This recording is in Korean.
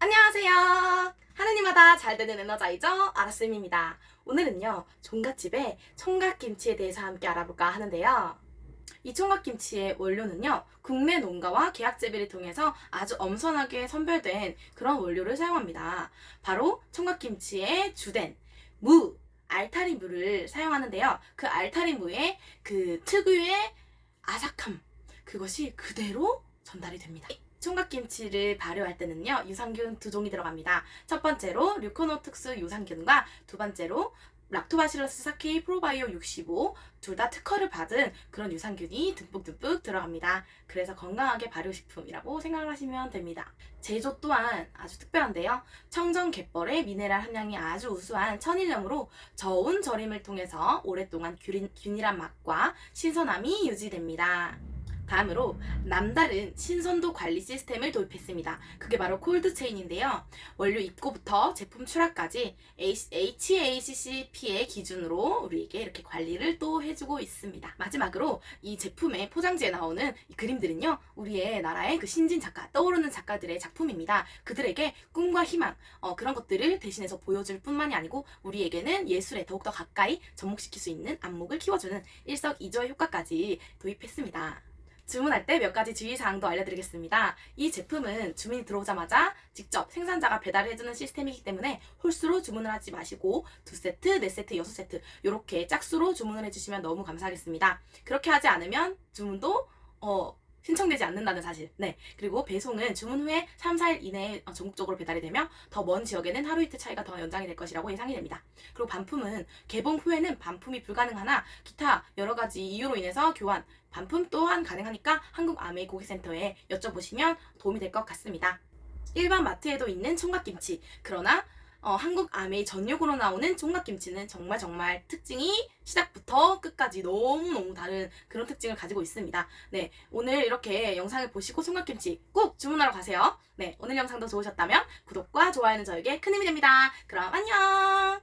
안녕하세요. 하느님마다 잘 되는 에너자이저 아라쌤입니다. 오늘은요 종갓집의 총각김치에 대해서 함께 알아볼까 하는데요. 이 총각김치의 원료는요 국내 농가와 계약 재배를 통해서 아주 엄선하게 선별된 그런 원료를 사용합니다. 바로 총각김치의 주된 무 알타리 무를 사용하는데요. 그 알타리 무의 그 특유의 아삭함 그것이 그대로 전달이 됩니다. 총각김치를 발효할 때는요 유산균 두 종이 들어갑니다. 첫 번째로 류코노특수 유산균과 두 번째로 락토바실러스 사케이 프로바이오 65 둘 다 특허를 받은 그런 유산균이 듬뿍듬뿍 들어갑니다. 그래서 건강하게 발효식품이라고 생각을 하시면 됩니다. 제조 또한 아주 특별한데요. 청정 갯벌의 미네랄 함량이 아주 우수한 천일염으로 저온 절임을 통해서 오랫동안 균, 균일한 맛과 신선함이 유지됩니다. 다음으로 남다른 신선도 관리 시스템을 도입했습니다. 그게 바로 콜드체인인데요. 원료 입고부터 제품 출하까지 HACCP의 기준으로 우리에게 이렇게 관리를 또 해주고 있습니다. 마지막으로 이 제품의 포장지에 나오는 이 그림들은요, 우리의 나라의 그 신진 작가, 떠오르는 작가들의 작품입니다. 그들에게 꿈과 희망, 어, 그런 것들을 대신해서 보여줄 뿐만이 아니고 우리에게는 예술에 더욱더 가까이 접목시킬 수 있는 안목을 키워주는 일석이조의 효과까지 도입했습니다. 주문할 때 몇 가지 주의사항도 알려드리겠습니다. 이 제품은 주문이 들어오자마자 직접 생산자가 배달을 해주는 시스템이기 때문에 홀수로 주문을 하지 마시고 두 세트, 네 세트, 여섯 세트 이렇게 짝수로 주문을 해주시면 너무 감사하겠습니다. 그렇게 하지 않으면 주문도 어, 신청되지 않는다는 사실. 네. 그리고 배송은 주문 후에 3, 4일 이내에 어, 전국적으로 배달이 되며 더 먼 지역에는 하루 이틀 차이가 더 연장이 될 것이라고 예상이 됩니다. 그리고 반품은 개봉 후에는 반품이 불가능하나 기타 여러 가지 이유로 인해서 교환, 반품 또한 가능하니까 한국 아메이 고객센터에 여쭤보시면 도움이 될 것 같습니다. 일반 마트에도 있는 총각김치. 그러나 어, 한국 아메이 전용으로 나오는 총각김치는 정말 정말 특징이 시작부터 끝까지 너무너무 다른 그런 특징을 가지고 있습니다. 네, 오늘 이렇게 영상을 보시고 총각김치 꼭 주문하러 가세요. 네, 오늘 영상도 좋으셨다면 구독과 좋아요는 저에게 큰 힘이 됩니다. 그럼 안녕!